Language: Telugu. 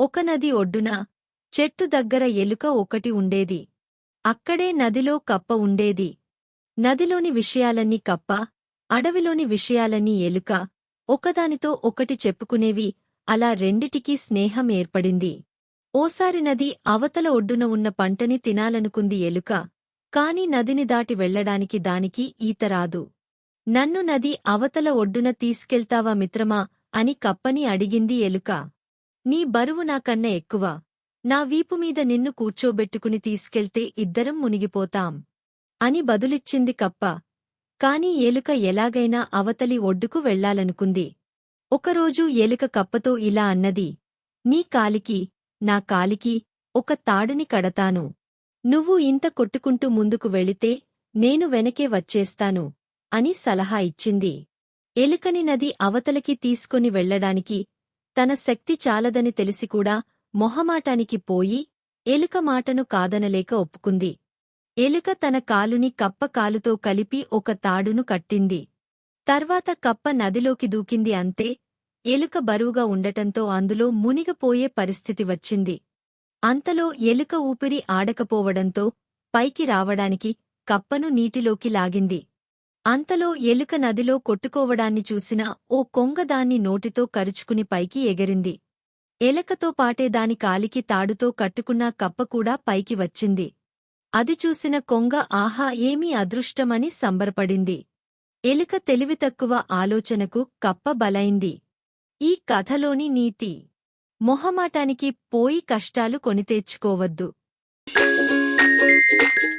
ఒక నది ఒడ్డున చెట్టు దగ్గర ఎలుక ఒకటి ఉండేది. అక్కడే నదిలో కప్ప ఉండేది. నదిలోని విషయాలన్నీ కప్ప అడవిలోని విషయాలన్నీ ఎలుక ఒకదానితో ఒకటి చెప్పుకునేవి. అలా రెండిటికీ స్నేహం ఏర్పడింది. ఓసారి నది అవతల ఒడ్డున ఉన్న పంటని తినాలనుకుంది ఎలుక కాని నదిని దాటి వెళ్ళడానికి దానికి ఈత రాదు. నన్ను నది అవతల ఒడ్డున తీసుకెళ్తావా మిత్రమా అని కప్పని అడిగింది ఎలుక. నీ బరువు నాకన్న ఎక్కువ. నా వీపుమీద నిన్ను కూర్చోబెట్టుకుని తీసుకెళ్తే ఇద్దరం మునిగిపోతాం. అని బదులిచ్చింది కప్ప. కాని ఏలుక ఎలాగైనా అవతలి ఒడ్డుకు వెళ్ళాలనుకుంది ఒకరోజు ఏలుక కప్పతో ఇలా అన్నది. నీ కాలికి నా కాలికి ఒక తాడుని కడతాను. నువ్వు ఇంత కొట్టుకుంటూ ముందుకు వెళితే నేను వెనకే వచ్చేస్తాను అని సలహా ఇచ్చింది. ఎలుకని నది అవతలకి తీసుకొని వెళ్ళడానికి తన శక్తి చాలదని తెలిసికూడా మొహమాటానికి పోయి ఎలుక మాటను కాదనలేక ఒప్పుకుంది. ఎలుక తన కాలుని కప్ప కాలుతో కలిపి ఒక తాడును కట్టింది. తర్వాత కప్ప నదిలోకి దూకింది అంతే ఎలుక బరువుగా ఉండటంతో అందులో మునిగపోయే పరిస్థితి వచ్చింది. అంతలో ఎలుక ఊపిరి ఆడకపోవడంతో పైకి రావడానికి కప్పను నీటిలోకి లాగింది. అంతలో ఎలుక నదిలో కొట్టుకోవడాన్ని చూసిన ఓ కొంగ దాన్ని నోటితో కరుచుకుని పైకి ఎగిరింది. ఎలకతో పాటే దాని కాలికి తాడుతో కట్టుకున్న కప్ప కూడా పైకి వచ్చింది. అది చూసిన కొంగ ఆహా ఏమీ అదృష్టమని సంబరపడింది. ఎలుక తెలివితక్కువ ఆలోచనకు కప్ప బలైంది. ఈ కథలోని నీతి. మొహమాటానికి పోయి కష్టాలు కొని తెచ్చుకోవద్దు.